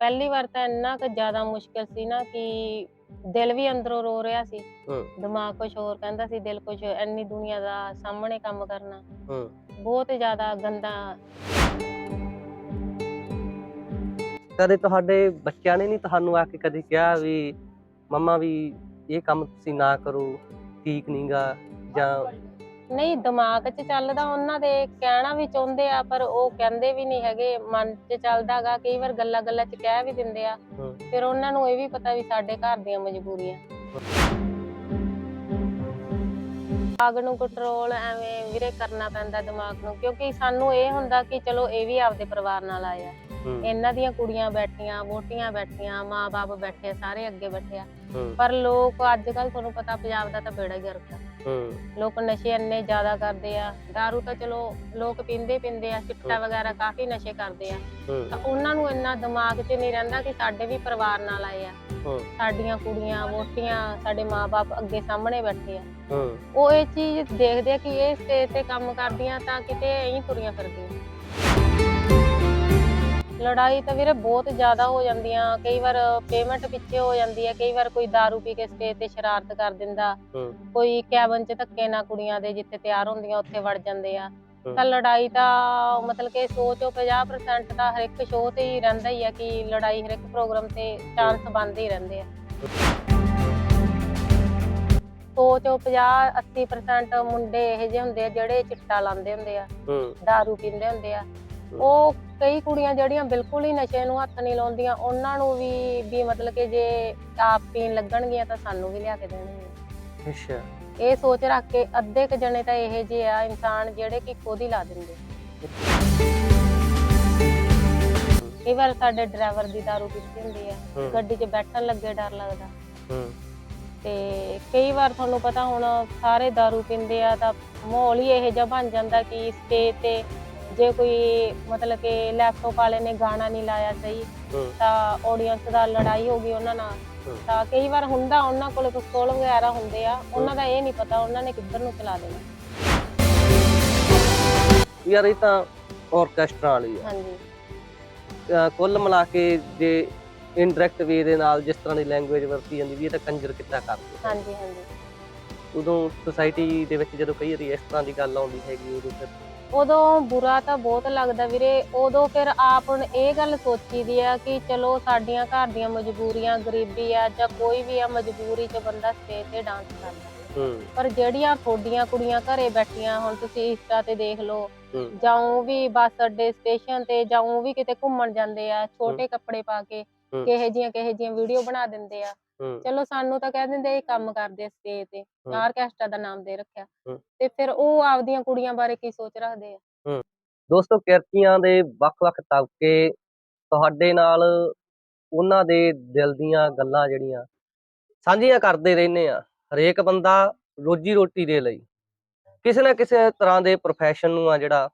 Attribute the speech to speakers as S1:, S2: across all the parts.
S1: ਪਹਿਲੀ ਵਾਰ ਤਾਂ ਇੰਨਾ ਕੁ ਜ਼ਿਆਦਾ ਮੁਸ਼ਕਿਲ ਸੀ ਨਾ ਕਿ ਦਿਲ ਵੀ ਅੰਦਰੋਂ ਰੋ ਰਿਹਾ ਸੀ।
S2: ਹੂੰ।
S1: ਦਿਮਾਗ ਕੁਝ ਹੋਰ ਕਹਿੰਦਾ ਸੀ ਦਿਲ ਕੁਝ ਇੰਨੀ ਦੁਨੀਆ ਦਾ ਸਾਹਮਣੇ ਕੰਮ ਕਰਨਾ।
S2: ਹੂੰ।
S1: ਬਹੁਤ ਜ਼ਿਆਦਾ ਗੰਦਾ।
S2: ਕਦੇ ਤੁਹਾਡੇ ਬੱਚਿਆਂ ਨੇ ਨਹੀਂ ਤੁਹਾਨੂੰ ਆ ਕੇ ਕਦੇ ਕਿਹਾ ਵੀ ਮੰਮਾ ਵੀ ਇਹ ਕੰਮ ਤੁਸੀਂ ਨਾ ਕਰੋ ਠੀਕ ਨਹੀਂਗਾ ਜਾਂ
S1: ਨਹੀਂ ਦਿਮਾਗ 'ਚ ਚੱਲਦਾ ਉਹਨਾਂ ਦੇ ਕਹਿਣਾ ਵੀ ਚਾਹੁੰਦੇ ਆ ਪਰ ਉਹ ਕਹਿੰਦੇ ਵੀ ਨਹੀਂ ਹੈਗੇ। ਮਨ 'ਚ ਚੱਲਦਾਗਾ ਕਈ ਵਾਰ ਗੱਲਾਂ ਗੱਲਾਂ 'ਚ ਕਹਿ ਵੀ ਦਿੰਦੇ ਆ।
S2: ਹੂੰ।
S1: ਫਿਰ ਉਹਨਾਂ ਨੂੰ ਇਹ ਵੀ ਪਤਾ ਵੀ ਸਾਡੇ ਘਰ ਦੀਆਂ ਮਜਬੂਰੀਆਂ। ਦਿਮਾਗ ਨੂੰ ਕੰਟਰੋਲ ਐਵੇਂ ਵੀਰੇ ਕਰਨਾ ਪੈਂਦਾ ਦਿਮਾਗ ਨੂੰ ਕਿਉਂਕਿ ਸਾਨੂੰ ਇਹ ਹੁੰਦਾ ਕਿ ਚਲੋ ਇਹ ਵੀ ਆਪਦੇ ਪਰਿਵਾਰ ਨਾਲ ਆਇਆ। ਇਹਨਾਂ ਦੀਆਂ ਕੁੜੀਆਂ ਬੈਠੀਆਂ ਵੋਟੀਆਂ ਬੈਠੀਆਂ ਮਾਂ-ਬਾਪ ਬੈਠੇ ਸਾਰੇ ਅੱਗੇ ਬੈਠੇ ਆ। ਪਰ ਲੋਕ ਅੱਜ ਕੱਲ ਤੁਹਾਨੂੰ ਪਤਾ ਪੰਜਾਬ ਦਾ ਤਾਂ ਬੇੜਾ ਹੀ ਗਰਕ ਲੋਕ ਨਸ਼ੇ ਇੰਨੇ ਜ਼ਿਆਦਾ ਕਰਦੇ ਆ। दारू ਤਾਂ ਚਲੋ ਲੋਕ ਪੀਂਦੇ ਪੀਂਦੇ ਆ ਚਿੱਟਾ ਵਗੈਰਾ ਕਾਫੀ ਨਸ਼ੇ ਕਰਦੇ ਆ। ਤਾਂ ਉਹਨਾਂ ਨੂੰ ਇੰਨਾ ਦਿਮਾਗ 'ਚ ਨਹੀਂ ਰਹਿੰਦਾ ਕਿ ਸਾਡੇ ਵੀ ਪਰਿਵਾਰ ਨਾਲ ਆਏ ਆ। ਸਾਡੀਆਂ ਕੁੜੀਆਂ ਵੋਟੀਆਂ ਸਾਡੇ ਮਾਪੇ ਅੱਗੇ ਸਾਹਮਣੇ ਬੈਠੇ ਆ। ਉਹ ਇਹ ਚੀਜ਼ ਦੇਖਦੇ ਆ ਕਿ ਇਹ ਸਟੇਜ ਤੇ ਕੰਮ ਕਰਦੀਆਂ ਤਾਂ ਕਿਤੇ ਐਂ ਤੁਰੀਆਂ ਫਿਰਦੀਆਂ। ਲੜਾਈ ਤਾਂ ਵੀਰੇ ਬਹੁਤ ਜ਼ਿਆਦਾ ਹੋ ਜਾਂਦੀਆਂ। ਕਈ ਵਾਰ ਪੇਮੈਂਟ ਪਿੱਛੇ ਹੋ ਜਾਂਦੀ ਹੈ ਕਈ ਵਾਰ ਕੋਈ दारू ਪੀ ਕੇ ਸਟੇਜ ਤੇ ਸ਼ਰਾਰਤ ਕਰ ਦਿੰਦਾ। ਕੋਈ ਕੈਬਨ 'ਚ ਧੱਕੇ ਨਾਲ ਕੁੜੀਆਂ ਦੇ ਜਿੱਥੇ ਤਿਆਰ ਹੁੰਦੀਆਂ ਉੱਥੇ ਵੜ ਜਾਂਦੇ ਆ। ਤਾਂ ਲੜਾਈ ਤਾਂ ਮਤਲਬ ਕਿ 100 50% ਤਾਂ ਹਰ ਇੱਕ ਸ਼ੋਅ ਤੇ ਹੀ ਰਹਿੰਦਾ ਹੀ ਆ ਕਿ ਲੜਾਈ ਹਰ ਇੱਕ ਪ੍ਰੋਗਰਾਮ ਤੇ ਚਾਂਸ ਬੰਦ ਹੀ ਰਹਿੰਦੇ ਆ। 100 ਚੋਂ 50 80% ਮੁੰਡੇ ਇਹ ਜਿਹੇ ਹੁੰਦੇ ਆ ਜਿਹੜੇ ਚਿੱਟਾ ਲਾਉਂਦੇ ਹੁੰਦੇ ਆ ਦਾਰੂ ਪੀਂਦੇ ਹੁੰਦੇ ਆ। ਉਹ ਕਈ ਕੁੜੀਆਂ ਜਿਹੜੀਆਂ ਬਿਲਕੁਲ ਹੀ ਨਸ਼ੇ ਨੂੰ ਹੱਥ ਨਹੀਂ ਲਾਉਂਦੀਆਂ ਉਹਨਾਂ ਨੂੰ ਵੀ ਵੀ ਮਤਲਬ ਕਿ ਜੇ ਆਪ ਪੀਣ ਲੱਗਣਗੀਆਂ ਤਾਂ ਸਾਨੂੰ ਵੀ ਲਿਆ ਕੇ ਦੇਣਗੇ।
S2: ਅੱਛਾ।
S1: ਇਹ ਸੋਚ ਰੱਖ ਕੇ ਅੱਧੇ ਕ ਜਣੇ ਤਾਂ ਇਹੋ ਜਿਹੇ ਆ ਇਨਸਾਨ ਜਿਹੜੇ ਕਿ ਖੁਦ ਹੀ ਲਾ ਦਿੰਦੇ। ਕਈ ਵਾਰ ਸਾਡੇ ਡਰਾਈਵਰ ਦੀ ਦਾਰੂ ਪੀਤੀ ਹੁੰਦੀ ਆ ਗੱਡੀ 'ਚ ਬੈਠਣ ਲੱਗੇ ਡਰ ਲੱਗਦਾ। ਤੇ ਕਈ ਵਾਰ ਤੁਹਾਨੂੰ ਪਤਾ ਹੁਣ ਸਾਰੇ ਦਾਰੂ ਪੀਂਦੇ ਆ ਤਾਂ ਮਾਹੌਲ ਹੀ ਇਹੋ ਜਿਹਾ ਬਣ ਜਾਂਦਾ ਕਿ ਸਟੇਜ ਤੇ ਜੇ ਕੋਈ ਮਤਲਬ ਕਿ ਲੈਪਟਾਪ ਵਾਲੇ ਨੇ ਗਾਣਾ ਨਹੀਂ ਲਾਇਆ ਸਹੀ ਤਾਂ ਆਡੀਅנס ਦਾ ਲੜਾਈ ਹੋ ਗਈ ਉਹਨਾਂ ਨਾਲ। ਤਾਂ ਕਈ ਵਾਰ ਹੁੰਦਾ ਉਹਨਾਂ ਕੋਲ ਪਿਸਤੌਲ ਵਗੈਰਾ ਹੁੰਦੇ ਆ ਉਹਨਾਂ ਦਾ ਇਹ ਨਹੀਂ ਪਤਾ ਉਹਨਾਂ ਨੇ ਕਿੱਧਰ ਨੂੰ ਚਲਾ ਦੇਣਾ।
S2: ਯਾਰ ਇਹ ਤਾਂ ਆਰਕੈਸਟਰਾ ਵਾਲੀ ਆ।
S1: ਹਾਂਜੀ।
S2: ਕੁੱਲ ਮਿਲਾ ਕੇ ਜੇ ਇਨਡਾਇਰੈਕਟ ਵੇ ਦੇ ਨਾਲ ਜਿਸ ਤਰ੍ਹਾਂ ਦੀ ਲੈਂਗੁਏਜ ਵਰਤੀ ਜਾਂਦੀ ਵੀ ਇਹ ਤਾਂ ਕੰਜਰ ਕਿੱਤਾ ਕਰਦੇ।
S1: ਹਾਂਜੀ ਹਾਂਜੀ।
S2: ਉਦੋਂ ਸੋਸਾਇਟੀ ਦੇ ਵਿੱਚ ਜਦੋਂ ਕਈ ਵਾਰੀ ਇਸ ਤਰ੍ਹਾਂ ਦੀ ਗੱਲ ਆਉਂਦੀ ਹੈਗੀ ਉਦੋਂ ਫਿਰ
S1: ਉਦੋਂ ਬੁਰਾ ਤਾਂ ਬਹੁਤ ਲੱਗਦਾ ਵੀਰੇ ਉਦੋਂ ਫਿਰ ਆਪ ਹੁਣ ਇਹ ਗੱਲ ਸੋਚੀਦੀ ਆ ਕਿ ਚਲੋ ਸਾਡੀਆਂ ਘਰ ਦੀਆਂ ਮਜਬੂਰੀਆਂ ਗਰੀਬੀ ਆ ਜਾਂ ਕੋਈ ਵੀ ਆ ਮਜਬੂਰੀ 'ਚ ਬੰਦਾ ਸਟੇਜ ਤੇ ਡਾਂਸ ਕਰਦਾ। ਪਰ ਜਿਹੜੀਆਂ ਥੋਡੀਆਂ ਕੁੜੀਆਂ ਘਰੇ ਬੈਠੀਆਂ ਹੁਣ ਤੁਸੀਂ ਇੰਸਟਾ ਤੇ ਦੇਖ ਲਓ ਜਾਂ ਉਹ ਵੀ ਬੱਸ ਅੱਡੇ ਸਟੇਸ਼ਨ ਤੇ ਜਾਂ ਉਹ ਵੀ ਕਿਤੇ ਘੁੰਮਣ ਜਾਂਦੇ ਆ ਛੋਟੇ ਕੱਪੜੇ ਪਾ ਕੇ। ਕਿਹੇ ਜੀਆਂ ਕਿਹੇ ਜੀਆਂ ਵੀਡੀਓ ਬਣਾ ਦਿੰਦੇ ਆ। ਚਲੋ ਸਾਨੂੰ ਤਾਂ ਕਹਿ ਦਿੰਦੇ ਇਹ ਕੰਮ ਕਰਦੇ ਆ ਸਟੇਜ ਤੇ। ਆਰਕੈਸਟਰਾ ਦਾ ਨਾਮ ਦੇ ਰੱਖਿਆ। ਤੇ ਫਿਰ ਉਹ ਆਪਦੀਆਂ ਕੁੜੀਆਂ ਬਾਰੇ ਕੀ ਸੋਚ ਰੱਖਦੇ ਆ?
S2: ਦੋਸਤੋ ਕਿਰਤੀਆਂ ਦੇ ਵੱਖ-ਵੱਖ ਤਬਕੇ ਤੁਹਾਡੇ ਨਾਲ ਉਹਨਾਂ ਦੇ ਦਿਲ ਦੀਆਂ ਗੱਲਾਂ ਜਿਹੜੀਆਂ ਸਾਂਝੀਆਂ ਕਰਦੇ ਰਹਿੰਦੇ ਆ ਹਰੇਕ ਬੰਦਾ ਰੋਜੀ ਰੋਟੀ ਦੇ ਲਈ। ਕਿਸੇ ਨਾ ਕਿਸੇ ਤਰ੍ਹਾਂ ਦੇ profession ਨੂੰ ਆ ਜਿਹੜਾ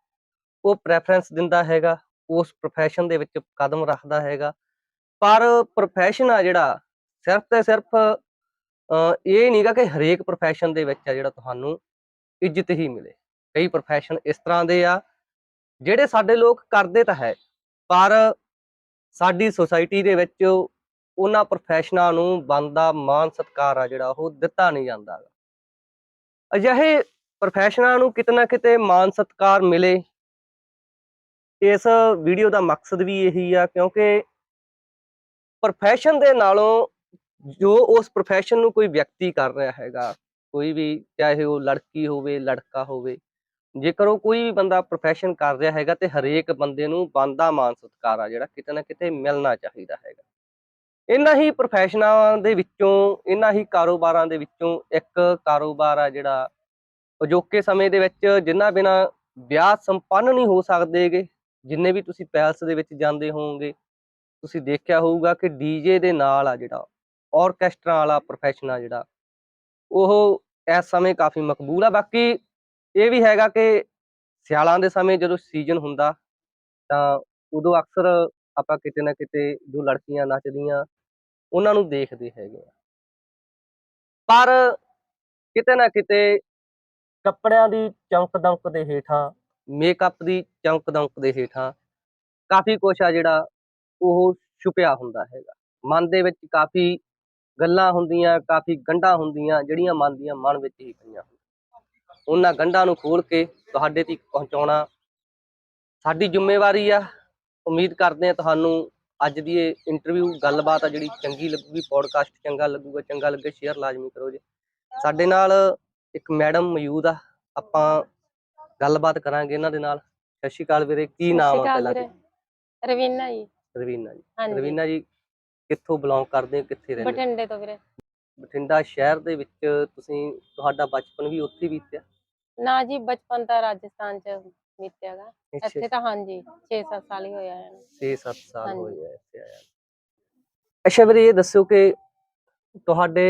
S2: ਉਹ ਪ੍ਰੈਫਰੈਂਸ ਦਿੰਦਾ ਹੈਗਾ ਉਸ profession ਦੇ ਵਿੱਚ ਕਦਮ ਰੱਖਦਾ ਹੈਗਾ। ਪਰ profession ਆ ਜਿਹੜਾ ਸਿਰਫ ਤੇ ਸਿਰਫ ਅਹ, ਇਹ ਨਹੀਂਗਾ ਕਿ ਹਰੇਕ profession ਦੇ ਵਿੱਚ ਆ ਜਿਹੜਾ ਤੁਹਾਨੂੰ ਇੱਜ਼ਤ ਹੀ ਮਿਲੇ। ਕਈ profession ਇਸ ਤਰ੍ਹਾਂ ਦੇ ਆ ਜਿਹੜੇ ਸਾਡੇ ਲੋਕ ਕਰਦੇ ਤਾਂ ਹੈ ਪਰ ਸਾਡੀ ਸੁਸਾਇਟੀ ਦੇ ਵਿੱਚ ਉਹਨਾਂ ਪ੍ਰੋਫੈਸ਼ਨਾਂ ਨੂੰ ਬਣਦਾ ਮਾਨ ਸਤਿਕਾਰ ਆ ਜਿਹੜਾ ਉਹ ਦਿੱਤਾ ਨਹੀਂ ਜਾਂਦਾ ਅਜਿਹੇ ਪ੍ਰੋਫੈਸ਼ਨਾਂ ਨੂੰ ਕਿਤੇ ਨਾ ਕਿਤੇ ਮਾਨ ਸਤਿਕਾਰ ਮਿਲੇ। ਇਸ ਵੀਡੀਓ ਦਾ ਮਕਸਦ ਵੀ ਇਹੀ ਆ ਕਿਉਂਕਿ ਪ੍ਰੋਫੈਸ਼ਨ ਦੇ ਨਾਲੋਂ ਜੋ ਉਸ ਪ੍ਰੋਫੈਸ਼ਨ ਨੂੰ ਕੋਈ ਵਿਅਕਤੀ ਕਰ ਰਿਹਾ ਹੈਗਾ, ਕੋਈ ਵੀ ਚਾਹੇ ਉਹ ਲੜਕੀ ਹੋਵੇ, ਲੜਕਾ ਹੋਵੇ, ਜੇਕਰ ਉਹ ਕੋਈ ਵੀ ਬੰਦਾ ਪ੍ਰੋਫੈਸ਼ਨ ਕਰ ਰਿਹਾ ਹੈਗਾ ਤੇ ਹਰੇਕ ਬੰਦੇ ਨੂੰ ਬੰਦਾ ਮਾਨ ਸਤਿਕਾਰ ਆ ਜਿਹੜਾ ਕਿਤੇ ਨਾ ਕਿਤੇ ਮਿਲਣਾ ਚਾਹੀਦਾ ਹੈਗਾ। ਇਹਨਾਂ ਹੀ ਪ੍ਰੋਫੈਸ਼ਨਾਂ ਦੇ ਵਿੱਚੋਂ, ਇਹਨਾਂ ਹੀ ਕਾਰੋਬਾਰਾਂ ਦੇ ਵਿੱਚੋਂ ਇੱਕ ਕਾਰੋਬਾਰ ਆ ਜਿਹੜਾ ਅਜੋਕੇ ਸਮੇਂ ਦੇ ਵਿੱਚ ਜਿੰਨਾ ਬਿਨਾ ਵਿਆਹ ਸੰਪੰਨ ਨਹੀਂ ਹੋ ਸਕਦੇਗੇ ਜਿੰਨੇ ਵੀ ਤੁਸੀਂ ਪੈਲਸ ਦੇ ਵਿੱਚ ਜਾਂਦੇ ਹੋਵੋਗੇ, ਤੁਸੀਂ ਦੇਖਿਆ ਹੋਊਗਾ ਕਿ ਡੀਜੇ ਦੇ ਨਾਲ ਆ ਜਿਹੜਾ ਆਰਕੈਸਟਰਾ ਵਾਲਾ ਪ੍ਰੋਫੈਸ਼ਨ ਆ ਜਿਹੜਾ, ਉਹ ਇਸ ਸਮੇਂ ਕਾਫੀ ਮਕਬੂਲ ਆ। ਬਾਕੀ ਇਹ ਵੀ ਹੈਗਾ ਕਿ ਸਿਆਲਾਂ ਦੇ ਸਮੇਂ ਜਦੋਂ ਸੀਜ਼ਨ ਹੁੰਦਾ, ਤਾਂ ਉਦੋਂ ਅਕਸਰ ਆਪਾਂ ਕਿਤੇ ਨਾ ਕਿਤੇ ਜੋ ਲੜਕੀਆਂ ਨੱਚਦੀਆਂ, ਉਹਨਾਂ ਨੂੰ ਦੇਖਦੇ ਹੈਗੇ ਆ। ਪਰ ਕਿਤੇ ਨਾ ਕਿਤੇ ਕੱਪੜਿਆਂ ਦੀ ਚਮਕ ਦਮਕ ਦੇ ਹੇਠਾਂ ਮੇਕਅਪ ਦੀ ਚਮਕ ਦਮਕ ਦੇ ਹੇਠਾਂ ਕਾਫੀ ਕੁਛ ਆ ਜਿਹੜਾ ਉਹ ਛੁਪਿਆ ਹੁੰਦਾ ਹੈਗਾ। ਮਨ ਦੇ ਵਿੱਚ ਕਾਫੀ ਗੱਲਾਂ ਹੁੰਦੀਆਂ ਕਾਫੀ ਗੰਢਾਂ ਹੁੰਦੀਆਂ ਜਿਹੜੀਆਂ ਮਨ ਦੀਆਂ ਮਨ ਵਿੱਚ ਹੀ ਪਈਆਂ ਉਹਨਾਂ ਗੰਢਾਂ ਨੂੰ ਖੋਲ ਕੇ ਤੁਹਾਡੇ ਤੱਕ ਪਹੁੰਚਾਉਣਾ ਸਾਡੀ ਜ਼ਿੰਮੇਵਾਰੀ ਆ। ਉਮੀਦ ਕਰਦੇ ਹਾਂ ਤੁਹਾਨੂੰ ਅੱਜ ਦੀ ਇਹ ਇੰਟਰਵਿਊ ਗੱਲਬਾਤ ਆ ਜਿਹੜੀ ਚੰਗੀ ਲੱਗੂਗੀ ਪੋਡਕਾਸਟ ਚੰਗਾ ਲੱਗੂਗਾ ਚੰਗਾ ਲੱਗੇ ਸ਼ੇਅਰ ਲਾਜ਼ਮੀ ਕਰੋ ਜੀ। ਸਾਡੇ ਨਾਲ ਇੱਕ ਮੈਡਮ ਮੌਜੂਦ ਆ ਆਪਾਂ ਗੱਲਬਾਤ ਕਰਾਂਗੇ ਇਹਨਾਂ ਦੇ ਨਾਲ। ਸਤਿ ਸ਼੍ਰੀ ਅਕਾਲ ਵੀਰੇ ਕੀ ਨਾਮ ਆ ਪਹਿਲਾਂ
S1: ਵੀਰੇ। ਰਵੀਨਾ ਜੀ।
S2: ਰਵੀਨਾ ਜੀ। ਰਵੀਨਾ ਜੀ ਕਿੱਥੋਂ ਬਿਲੋਂਗ ਕਰਦੇ ਹੋ ਕਿੱਥੇ ਰਹਿੰਦੇ ਹੋ?
S1: ਬਠਿੰਡੇ ਤੋਂ ਵੀਰੇ।
S2: ਬਠਿੰਡਾ ਸ਼ਹਿਰ ਦੇ ਵਿੱਚ ਤੁਸੀਂ ਤੁਹਾਡਾ ਬਚਪਨ ਵੀ ਉੱਥੇ ਬੀਤਿਆ?
S1: ਨਾ ਜੀ ਬਚਪਨ ਤਾਂ ਰਾਜਸਥਾਨ ਚ ਬੀਤਿਆਗਾ। ਇੱਥੇ ਤਾਂ ਹਾਂਜੀ 6-7 ਸਾਲ ਹੀ ਹੋਇਆ ਹੈ
S2: 6-7 ਸਾਲ
S1: ਹਾਂਜੀ।
S2: ਹੋਏ ਆ ਇੱਥੇ ਆਇਆ ਅੱਛਾ ਵੀਰੇ ਇਹ ਦੱਸਿਓ ਕਿ ਤੁਹਾਡੇ